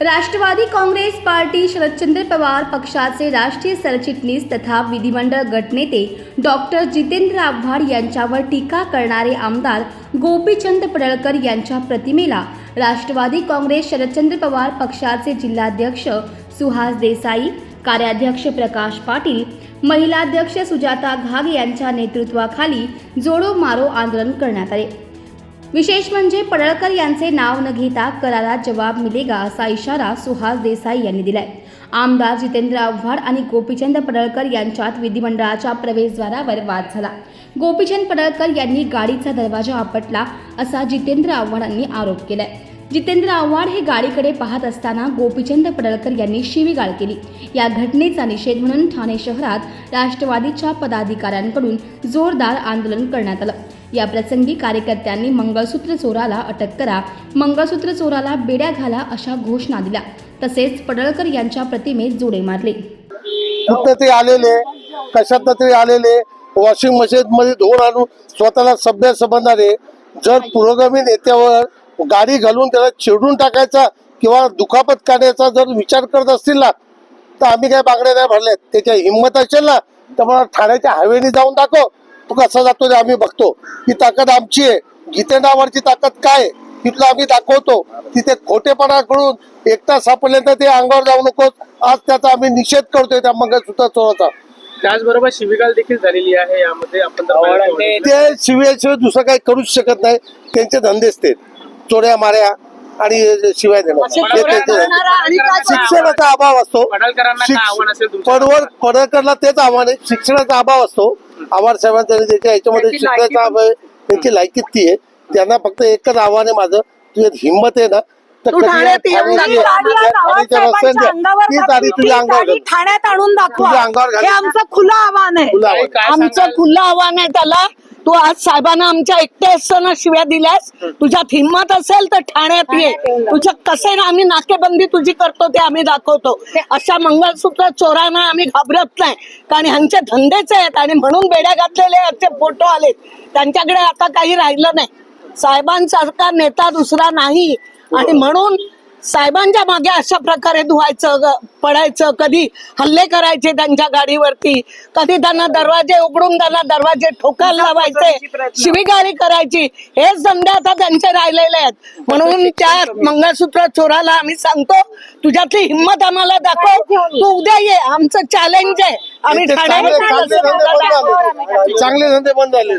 Rashtrawadi Congress party Sharadchandra Pawar पक्षाचे राष्ट्रीय सरचिटणीस तथा विधिमंडळ गटनेते डॉक्टर जितेंद्र आव्हाड यांच्यावर टीका करणारे आमदार गोपीचंद पडळकर यांच्या प्रतिमेला राष्ट्रवादी काँग्रेस शरदचंद्र पवार पक्षाचे जिल्हाध्यक्ष सुहास देसाई कार्याध्यक्ष प्रकाश पाटील महिलाध्यक्ष सुजाता घाग यांच्या नेतृत्वाखाली जोडो मारो आंदोलन करण्यात आले. विशेष म्हणजे पडळकर यांचे नाव न घेता करारात जवाब मिलेगा असा इशारा सुहास देसाई यांनी दिलाय. आमदार जितेंद्र आव्हाड आणि गोपीचंद पडळकर यांच्यात विधिमंडळाच्या प्रवेशद्वारावर वाद झाला. गोपीचंद पडळकर यांनी गाडीचा दरवाजा आपटला असा जितेंद्र आव्हाडांनी आरोप केलाय. जितेंद्र आव्हाड हे गाडीकडे पाहत असताना गोपीचंद पडळकर यांनी शिवीगाळ केली. या घटनेचा निषेध म्हणून ठाणे शहरात राष्ट्रवादीच्या पदाधिकाऱ्यांकडून जोरदार आंदोलन करण्यात आलं. या प्रसंगी कार्यकर्त्यांनी मंगळसूत्र चोराला अटक करा मंगळसूत्र चोराला बेड्या घाला अशा घोषणा दिल्या. तसेच पडळकर यांच्या प्रतिमेत जोडे मारले. ते आलेले कशात तरी आलेले वॉशिंग मशीन मध्ये धुवून आणून स्वतःला सभ्य संबंधाने जर पुरोगामी नेत्यावर गाडी घालून त्याला चिडून टाकायचा किंवा दुखापत काढण्याचा जर विचार करत असतील ना तर आम्ही काय बांगड्या नाही भरल्यात त्याच्या हिंमत असेल ना तर मला ठाण्याच्या हायवेने जाऊन दाखव. तो कसा जातो ते आम्ही बघतो. ही ताकद आमची आहे. गीतेंद्रावरची ताकद काय? तिथलं आम्ही दाखवतो. तिथे खोटेपणा करून एकटा सापडल्यानंतर ते अंगावर जाऊ नकोस आज त्याचा आम्ही निषेध करतोय त्या मंगळसूत्र चोराचा. त्याचबरोबर शिबिगाल देखील झालेली आहे. यामध्ये आपण ते शिवायशिवाय दुसरं काही करूच शकत नाही. त्यांचे धंदेच ते चोऱ्या माऱ्या आणि शिवाय देणं हे त्यांचे धंदे. शिक्षणाचा अभाव असतो पडळकरांना काय आव्हान असेल तुमचं? पडवळ पडळकरला तेच आव्हान आहे शिक्षणाचा अभाव असतो आव्हाड साहेबांचा त्याच्या याच्यामध्ये शिक्षणाचा अभाव आहे त्यांची लायकीच ती आहे त्यांना फक्त एकच आव्हान आहे माझं तुझ्यात हिंमत आहे ना तर तू कधी ठाण्यात ये. ठाण्याची आहे. गाडी आज ठाण्याच्या आवाज रस्त्याने साहेबांच्या अंगावर ती घातली. गाडी तुझ्या ती अंगावर गाडी घाल. ठाण्यात आणून दाखवा तुझ्या अंगावर घाल. हे आमचं खुलं आव्हान आहे खुलं आव्हान. काय आमचं सांगाल? खुलं आव्हान आहे त्याला तू आज साहेबांना आमच्या एकटे असताना शिव्या दिल्यास तुझ्यात हिंमत असेल तर ठाण्यात ये. तुझ्या कसे ना आम्ही नाकेबंदी तुझी करतो ते आम्ही दाखवतो. अशा मंगळसूत्र चोरांना आम्ही घाबरत नाही. कारण ह्यांचे धंदेच आहेत आणि म्हणून बेड्या घातलेले ह्याचे फोटो आले त्यांच्याकडे आता काही राहिलं नाही. साहेबांसारखा नेता दुसरा नाही. आणि म्हणून साहेबांच्या मागे अशा प्रकारे धुवायचं ग- पडायचं कधी हल्ले करायचे त्यांच्या गाडीवरती कधी त्यांना दरवाजे उघडून त्यांना दरवाजे ठोकायला लावायचे शिवीगाळी करायची. हेच धंदे आता त्यांचे राहिलेले आहेत. म्हणून त्या मंगळसूत्र चोराला आम्ही सांगतो तुझ्यातली हिंमत आम्हाला दाखव. तू उद्या ये आमचं चॅलेंज आहे. आम्ही चांगले धंदे बंद झाले.